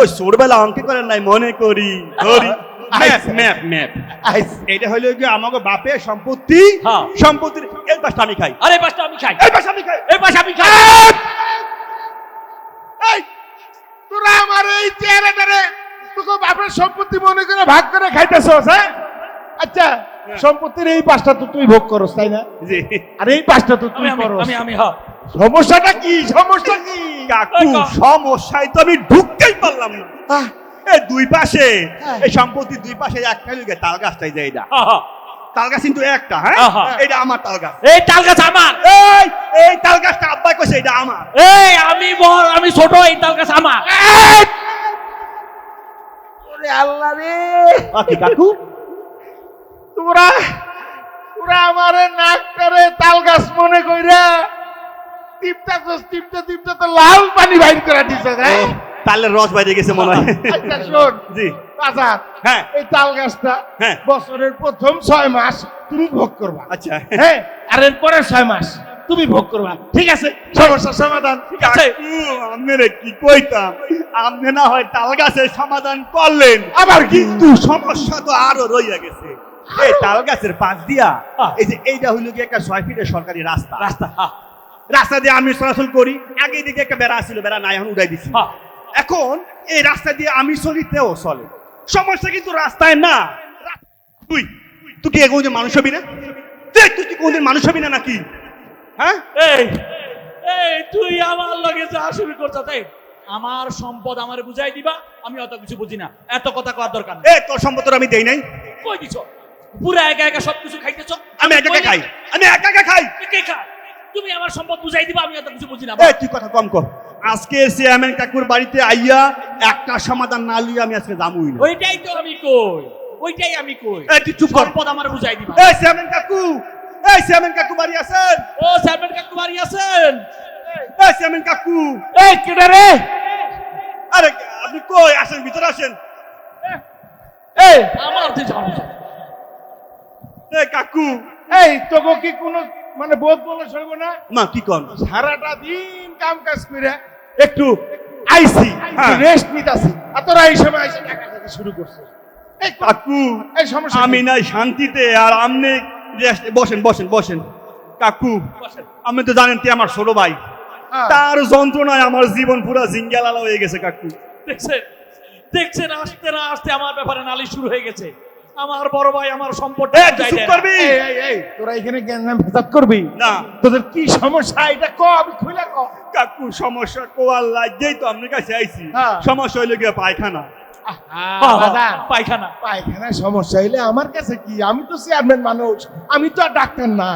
ওই ছোটবেলা অঙ্কে করেন নাই মনে করি ধরি। ম্যাপ। Map map. এটা হলো কি আমাকে বাপের সম্পত্তি। হ্যাঁ। সম্পত্তির এই পাশটা আমি খাই। আরে পাঁচটা আমি খাই। এই পাশটা আমি খাই। এই আমি খাই। এই তোরা আমার এই চেহারাটারে তোকে বাপের সম্পত্তি মনে করে ভাগ করে খাইতেছস হ্যাঁ? আচ্ছা সম্পত্তির এই পাঁচটা তো তুই ভোগ করস তাই না? জি। আর এই পাঁচটা তো তুই করস। আমি আমি হ্যাঁ। সমস্যাটা কি? সমস্যা কি? কাকু সমস্যায় তো আমি ঢুকতেই পারলাম না। এই দুই পাশে হ্যাঁ। এই সম্পত্তির দুই পাশে একটা লুকে তাল গাছটাই যায় হ্যাঁ, হ্যাঁ। তাল গাছ কিন্তু একটা হ্যাঁ? এটা আমার তাল গাছ এই তাল গাছ আমার। এই এই তাল গাছটা আব্বাই কইছে এটা আমার। এই আমি বড় আমি ছোট এই তাল গাছ আমার ওরে আল্লাহ রে। আ, কি কাকু? তোরা তোরা আমারে নাকটারে তাল গাছ মনে কইরা টিপটা তো টিপতে টিপতে তো লাল পানি বাইর করে দিছে হ্যাঁ রস বাইরে গেছে মনে হয়। আচ্ছা শোন। জি। আজাদ হ্যাঁ। এই তাল গাছটা হ্যাঁ। বছরের প্রথম ছয় মাস তুমি ভোগ করবা। আচ্ছা। হ্যাঁ আর এর পরের ছয় মাস তুমি ভোগ করবা। ঠিক আছে? সমস্যার সমাধান। ঠিক আছে। আপনারে কি কইতাম? আপনি না হয় তাল গাছের সমাধান করলেন। আবার কিন্তু সমস্যা তো আরও রইয়া গেছে। এই তাল গাছের পাশ দিয়া। এই যে এইটা হইল কি একটা ছয় ফিটের সরকারি রাস্তা। রাস্তা রাস্তা দিয়ে আমি চলাচল করি। আগে দিকে একটা বেড়া ছিল বেড়া নাই এখন উড়াই দিছি। হ্যাঁ। এখন এই রাস্তা দিয়ে আমি চলিতেও চলে। সমস্যা কিন্তু রাস্তায় না। তুই তুই কি কোনদিন মানুষ হবি না? তুই কি কোনদিন মানুষ হবি না নাকি? হ্যাঁ? এই এই তুই আমার লগে যা শুরু করছ তাই আমার সম্পদ আমারে বুঝাই দিবা আমি অত কিছু বুঝি না। এত কথা কওয়ার দরকার এ তোর সম্পত্তি আমি দেই নাই। কই দিছ? পুরা একা একা সব কিছু খাইতেছ? আমি একা একা খাই। আমি একা একা খাই। কে খায়? তুমি আমার সম্পদ বুঝাই দিবা আমি অত কিছু বুঝি না। এই তুই কথা কম কর। আজকে চেয়ারম্যান কাকুর বাড়িতে আইয়া একটা সমাধান না লিয়ে আমি আজকে না। ওইটাই তো আমি কই ওইটাই আমি কই। এই তুই চুপ কর। সম্পদ আমার বুঝাই দিবা। এই চেয়ারম্যান কাকু এই চেয়ারম্যান কাকু বাড়ি আছেন? ও চেয়ারম্যান কাকু বাড়ি আছেন? এই চেয়ারম্যান কাকু। এই কেডা রে? আরে আপনি কই? আসেন ভিতরে আসেন। এই আমার এই কাকু। এই তোকে কি কোনো মানে বোধ বলে সইব না। মা কি কন? সারাটা দিন কাম কাজ করে একটু আইসি হ্যাঁ। রেস্ট নিতাছি। আর তোরা এই সময় এসে টাকা টাকা শুরু করছে এই কাকু এই সমস্যা আমি নাই শান্তিতে আর আমনে বসেন বসেন বসেন। কাকু আপনি তো জানেন তুই আমার ছোট ভাই। হ্যাঁ। তার যন্ত্রণায় আমার জীবন পুরো জিঙ্গালালা হয়ে গেছে কাকু। দেখছেন? দেখছেন আসতে না আসতে আমার ব্যাপারে নালিশ শুরু হয়ে গেছে। আমার বড় ভাই আমার সম্পদ করবি? তোরা এখানে জ্ঞান ভেজাত করবি? না। তোদের কি সমস্যা? এটা ক আমি খুলে ক। কাকু সমস্যা কোয়ার লাগেই তো আপনার কাছে আইছি। হ্যাঁ। সমস্যা হইলে গিয়ে পায়খানা। পায়খানা। পায়খানা সমস্যা হইলে আমার কাছে কি? আমি তো চেয়ারম্যান মানুষ আমি তো আর ডাক্তার না।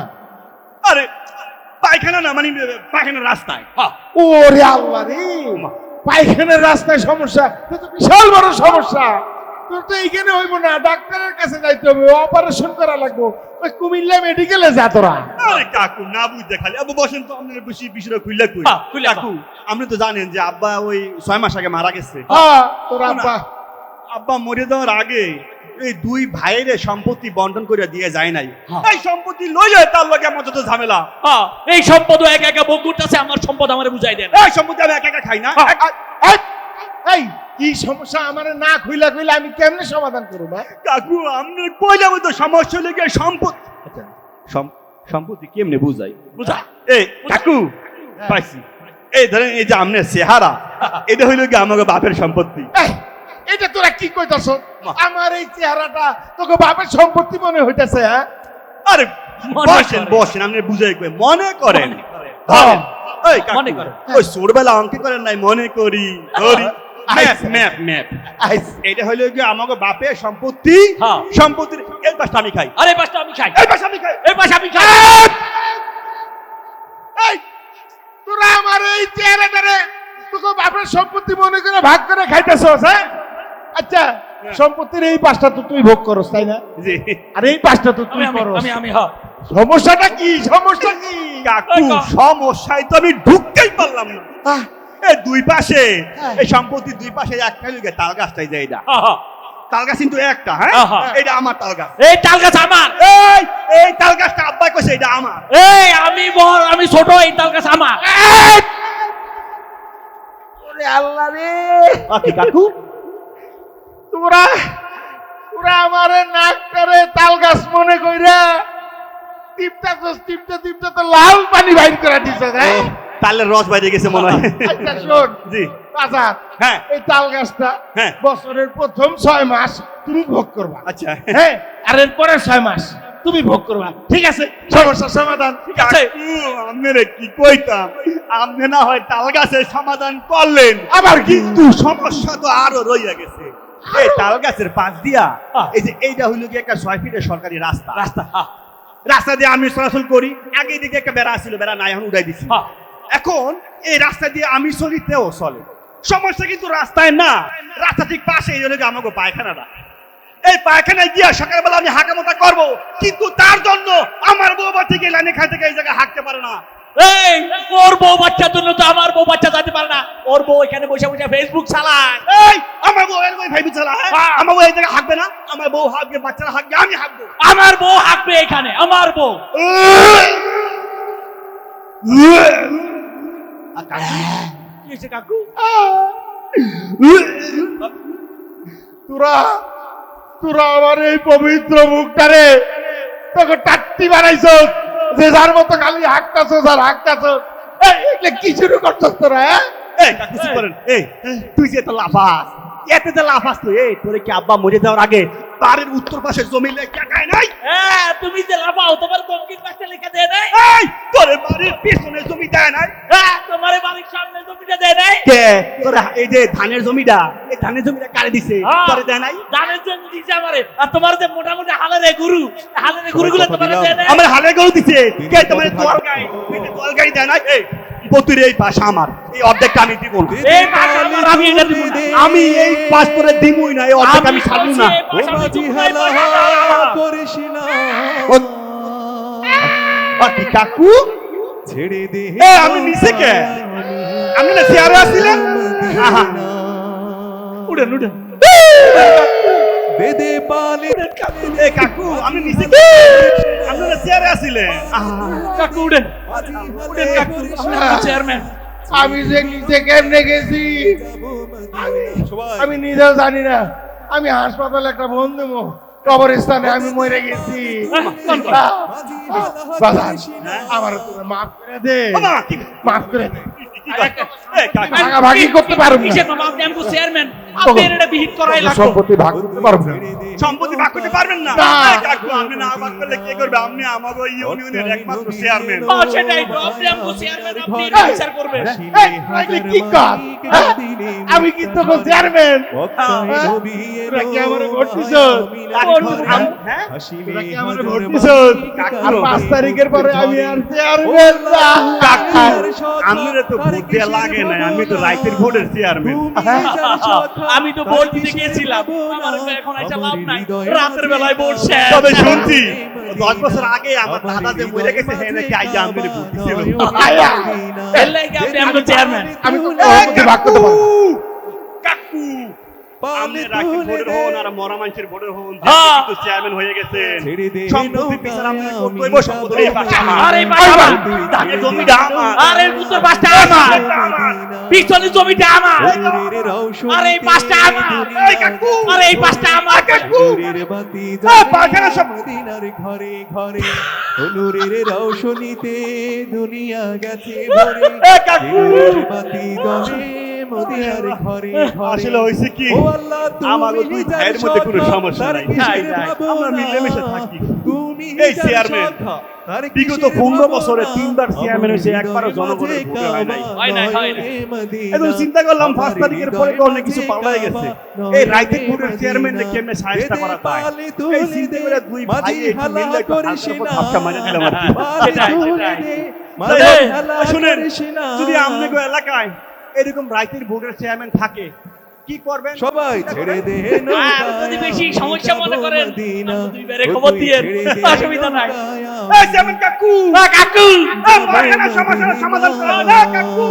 আরে পায়খানা না মানে পায়খানার রাস্তায়। হ্যাঁ ওরে আল্লাহ রে পায়খানার রাস্তায় সমস্যা তো বিশাল বড় সমস্যা। তোর তো এইখানে হইব না ডাক্তারের কাছে যাইতে হবে অপারেশন করা লাগবো। ওই কুমিল্লা মেডিকেলে যা তোরা। আরে কাকু না বুঝতে খালি। আবু বসেন তো আপনার বেশি বিষয়টা খুললে কই। হ্যাঁ। কাকু আপনি তো জানেন যে আব্বা ওই ছয় মাস আগে মারা গেছে। হ্যাঁ তোর আব্বা। আব্বা মরে যাওয়ার আগে এই দুই ভাইয়ের সম্পত্তি বন্টন করে দিয়ে যায় নাই। হ্যাঁ। এই সম্পত্তি লইলে তার লগে আমার যত ঝামেলা। হ্যাঁ এই সম্পদ একা একা ভোগ করতেছে আমার সম্পদ আমারে বুঝাই দেন। এই সম্পত্তি আমি একা একা খাই না। এই, এই কি সমস্যা? আমার না খুইলা খুইলা আমি কেমনে সমাধান করব ভাই কাকু তো সমস্যা লেগে সম্পত্তি আচ্ছা। সম্পত্তি কেমনে বুঝাই? বুঝা। এই কাকু পাইছি। এই ধরেন এই যে আমনের চেহারা এটা হইল কি আমাকে বাপের সম্পত্তি? এটা তোরা কি কইতাছ? আমার এই চেহারাটা তোকে বাপের সম্পত্তি মনে হইতেছে হ্যাঁ? আরে মনে বসেন করেন। বসেন আপনি বুঝাই কই মনে করেন। মনে এই কাকু, মনে করেন। ওই ছোটবেলা অঙ্কে করেন নাই মনে করি ধরি। ম্যাপ। Map map. এটা হইল কি আমাকে বাপের সম্পত্তি হ্যাঁ। সম্পত্তির এই পাশটা আমি খাই। আরে পাঁচটা আমি খাই। এই পাশটা আমি খাই। এই আমি খাই। এই তোরা আমার এই চেহারাটারে তোকে বাপের সম্পত্তি মনে করে ভাগ করে খাইতেছস হ্যাঁ? আচ্ছা সম্পত্তির এই পাঁচটা তো তুই ভোগ করস তাই না? জি। আর এই পাশটা তো তুই করস। আমি আমি হ্যাঁ। সমস্যাটা কি? সমস্যা কি? কাকু। সমস্যায় তো আমি ঢুকতেই পারলাম না। এই দুই পাশে হ্যাঁ। এই সম্পত্তির দুই পাশে একটা লুকে তাল গাছটাই যায় এটা। হ্যাঁ, হ্যাঁ। তাল গাছ কিন্তু একটা হ্যাঁ? এটা আমার তাল গাছ। এই তাল গাছ আমার। এই এই তাল গাছটা আব্বাই কইছে এটা আমার। এই আমি বড় আমি ছোট এই তাল গাছ আমার। ওরে আল্লাহ রে। আ, কি কাকু? তোরা তোরা আমারে নাকটারে তাল গাছ মনে কইরা টিপটা তো টিপতে টিপতে তো লাল পানি বাইর করে দিছে রে ও, তালের রস বাইরে গেছে মনে হয়। আচ্ছা শোন। জি। আজাদ হ্যাঁ। এই তাল গাছটা হ্যাঁ। বছরের প্রথম ছয় মাস তুমি ভোগ করবা। আচ্ছা। হ্যাঁ আর এর পরের ছয় মাস তুমি ভোগ করবা। ঠিক আছে? সমস্যার সমাধান। ঠিক আছে। আপনারে কি কইতাম? আপনি না হয় তাল গাছের সমাধান করলেন। আবার কিন্তু সমস্যা তো আরও রইয়া গেছে। এই তাল গাছের পাশ দিয়া। এই যে এইটা হইল কি একটা ছয় ফিটের সরকারি রাস্তা। রাস্তা রাস্তা দিয়ে আমি চলাচল করি। আগে দিকে একটা বেড়া ছিল বেড়া নাই এখন উড়াই দিছি। হ্যাঁ। এখন এই রাস্তা দিয়ে আমি চলিতেও চলে। সমস্যা কিন্তু রাস্তায় না। রাস্তা ঠিক পাশে এই জন্য আমাকে পায়খানাটা। এই পায়খানায় গিয়া সকালবেলা আমি হাঁকামোটা করব কিন্তু তার জন্য আমার বউ বাচ্চা গিয়ে লাইনে খাই থেকে এই জায়গায় হাঁকতে পারে না। এই ওর বউ বাচ্চার জন্য তো আমার বউ বাচ্চা যেতে পারে না। ওর বউ এখানে বসে বসে ফেসবুক চালায়। এই আমার বউ এর বই ভাই বিছালা হ্যাঁ। আমার বউ এই জায়গায় হাঁকবে না। আমার বউ হাঁকবে বাচ্চারা হাঁকবে আমি হাঁকবো আমার বউ হাঁকবে এখানে আমার বউ। কাকু তোরা তোরা আমার এই পবিত্র মুখটারে তোকে টাট্টি বানাইছ যে যার মতো খালি হাঁকতাছ আর হাঁকতাছ এই, এগুলা কি শুরু করছস তোরা হ্যাঁ এই কাকু চুপ করেন এই তুই যে তো লাফাস এতে যে লাফাস তুই এই তোরে কি আব্বা মরে যাওয়ার আগে বাড়ির উত্তর পাশে জমি লেখা খায় নাই। হ্যাঁ তুমি যে লাফাও তোমার কমকির পাশে লেখা দেয় নাই? এই তোরে বাড়ির পিছনে জমি দেয় নাই। হ্যাঁ তোমার বাড়ির সামনে জমিটা দেয় নাই? কে? তোরে এই যে ধানের জমিটা এই ধানের জমিটা কারে দিছে? হ্যাঁ। তোরে দেয় নাই? জানের জন্য দিছে আমারে। আর তোমার যে মোটামুটি হালের গুরু হালের গুরুগুলো তোমার দেয় নাই? আমার হালে গরু দিছে। কে? তোমার তোয়াল গাই তোয়াল গাড়ি দেয় নাই? এই বতুর এই পাশা আমার। এই অর্ধেকটা আমি দিব না এই পাশে আমার আমি এটা দিব না। আমি এই পাশ করে দিবই না এই অর্ধেক আমি ছাড়বো না। এই পাশে আমি দিব না, এই পাশে আমার। আর কি কাকু ছেড়ে দে আমি নিচে কে? আমি না চেয়ারে আসছিলেন বেদে পালে। কাকু। আমি নিচে কে চেয়ারে আসছিলেন কাকু উঠেন। উঠেন কাকু। চেয়ারম্যান আমি যে নিচে কেমনে গেছি? আমি নিজেও জানি না। আমি হাসপাতালে একটা বন্ধু কবরস্থানে আমি মরে গেছি। আমার মাফ করে দে। মাফ করে দে। ভাগাভাগি করতে পারব না। মামা আপনি আমাকে চেয়ারম্যান আপনি এটা বিহিত করাই লাগবে। সম্পত্তি ভাগ করতে পারব না। সম্পত্তি ভাগ করতে পারবেন না। না। কাকু আপনি না ভাগ করলে কে করবে? আপনি আমাকে ইউনিয়নের একমাত্র চেয়ারম্যান হ্যাঁ, সেটাই তো আপনি আমাকে চেয়ারম্যান আপনি বিচার করবেন? এই, কি কাজ? হ্যাঁ? আমি কি তোকে চেয়ারম্যান তোরা কি আমারে ভোট দিছস? হ্যাঁ? তোরা কি আমারে ভোট দিছস? আর পাঁচ তারিখের পরে আমি আর চেয়ারম্যান না। কাকু। আপনারা তো ভোট লাগে না। আমি তো রাইতের ভোটের চেয়ারম্যান আমি তো ভোট দিতে গিয়েছিলাম। আমার এখন আইসা লাভ নাই। রাতের বেলায় ভোট শেষ। তবে শুনছি দশ বছর আগে আমার দাদা যে মরে গেছে হ্যাঁ নাকি আইজা আমি ভোট দিছিল। এর লাগি আপনি চেয়ারম্যান আমি তো ভাগ করতে পারব কাকু! আপনি রাখি ভোটের হন আর মরা মানুষের ভোটের হন। কিন্তু চেয়ারম্যান হয়ে গেছেন। সম্পত্তি বিচার আপনি করতে সম্পত্তি এই পাশে আমার। আর এই পাশে আমার। ধানের জমিটা আমার। আর এই পাশটা আমার। পিছনের জমিটা আমার। আর এই পাশটা আমার। এই কাকু। সব ঘরে ঘরে। অনুরের রৌশনীতে দুনিয়া গেছে ভরে। কাকু। বাতি জ্বলে মদিনার ঘরে ঘরে আসলে হয়েছে কি? ও আল্লাহ আমার দুই ভাইয়ের মধ্যে কোনো সমস্যা নাই। আমরা মিলেমিশে থাকি। তুমি এই চেয়ারম্যান বিগত পনেরো বছরে তিনবার চেয়ারম্যান হয়েছে একবারও জনগণের ভোটে হয় নাই। হয় নাই, হয় নাই। এখন চিন্তা করলাম পাঁচ তারিখের পরে অনেক কিছু পাল্টাই গেছে। এই রাইতের ভোটের চেয়ারম্যান কেমনে সাহায্য করা যায়? এই চিন্তা করে দুই ভাই একটু মিলে একটু হালকার উপর দিলাম আর কি। সেটাই, সেটাই। এই, শুনেন যদি আপনাদের এলাকায় এরকম রাইতের বোর্ডের চেয়ারম্যান থাকে কি করবেন? সবাই ছেড়ে দে আর যদি বেশি সমস্যা মনে করেন দুইবারে খবর দিয়ে অসুবিধা নাই। এই চেয়ারম্যান কাকু। কাকু। সমস্যা সমাধান করো না কাকু।